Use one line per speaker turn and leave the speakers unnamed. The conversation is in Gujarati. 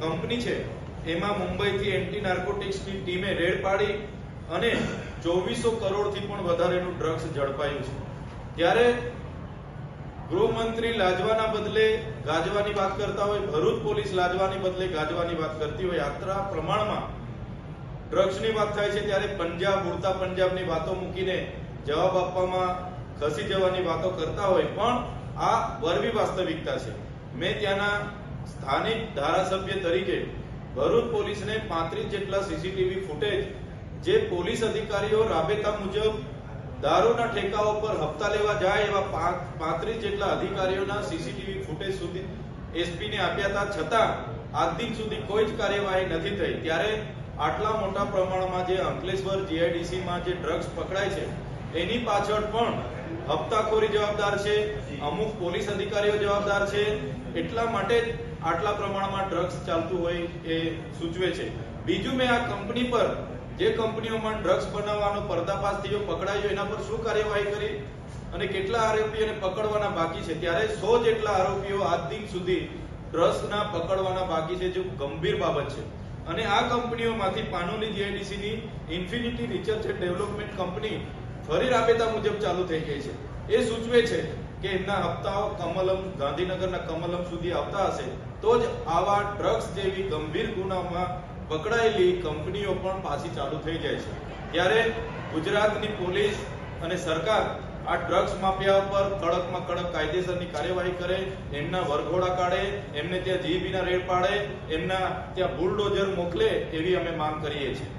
કંપની છે, એમાં મુંબઈથી એન્ટી નાર્કોટિક્સની ટીમે રેડ પાડી અને ચોવીસો કરોડથી પણ વધારેનું ડ્રગ્સ ઝડપાયું છે. ત્યારે ગૃહમંત્રી લાજવાના બદલે ગાજવાની વાત કરતા હોય, ભરૂચ પોલીસ લાજવાની બદલે ગાજવાની વાત કરતી હોય, યાત્રા પ્રમાણમાં ડ્રગ્સની વાત થાય છે, ત્યારે પંજાબ, ઉડતા પંજાબની વાતો મૂકીને જવાબ આપવામાં ખસી જવાની વાતો કરતા હોય. પણ આ વરવી વાસ્તવિકતા છે. મેં ત્યાંના સ્થાનિક ધારાસભ્ય તરીકે ભરૂચ પોલીસને પાંત્રીસ જેટલા સીસીટીવી ફૂટેજ જે પોલીસ અધિકારીઓ રાબેતા મુજબ દારૂના ઠેકાઓ પર હપ્તા લેવા જાય એવા પાંત્રીસ જેટલા અધિકારીઓના સીસીટીવી ફૂટેજ સુધી એસપીને આપ્યા હતા. છતાં, આજ દિન સુધી કોઈ જ કાર્યવાહી નથી થઈ. ત્યારે આટલા મોટા પ્રમાણમાં જે અંકલેશ્વર જીઆઈડીસીમાં જે ડ્રગ્સ પકડાય છે એની પાછળ પણ હપ્તાખોરી જવાબદાર છે, અમુક પોલીસ અધિકારીઓ જવાબદાર છે. એટલા માટે આટલા પ્રમાણમાં ડ્રગ્સ ચાલતું હોય એ સૂચવે છે. બીજું મેં આ કંપની પર જે કંપનીઓમાં ડ્રગ્સ બનાવવાનો પર્દાફાશ થયો, પકડાયો, એના પર શું કાર્યવાહી કરી અને કેટલા આરોપીઓને પકડવાના બાકી છે? ત્યારે સો જેટલા આરોપીઓ આજ દિન સુધી ડ્રગ્સના પકડવાના બાકી છે, જે ગંભીર બાબત છે. અને આ કંપનીઓમાંથી Panoli જીઆઈડીસીની Infinity research and development company ફરી રાબેતા મુજબ ચાલુ થઈ ગઈ છે. એ સૂચવે છે કે એમના હપ્તાઓ કમલમ, ગાંધીનગરના કમલમ સુધી આવતા હશે. તો જ આવા ડ્રગ્સ જેવી ગંભીર ગુનામાં પકડાયેલી કંપનીઓ પણ પાછી ચાલુ થઈ જાય છે. ત્યારે ગુજરાતની પોલીસ અને સરકાર આ ડ્રગ્સ માફિયા પર કડકમાં કડક કાયદેસરની કાર્યવાહી કરે, એમના વરઘોડા કાઢે, એમને ત્યાં જીબીના રેડ પાડે, એમના ત્યાં બુલડોઝર મોકલે એવી અમે માંગ કરીએ છીએ.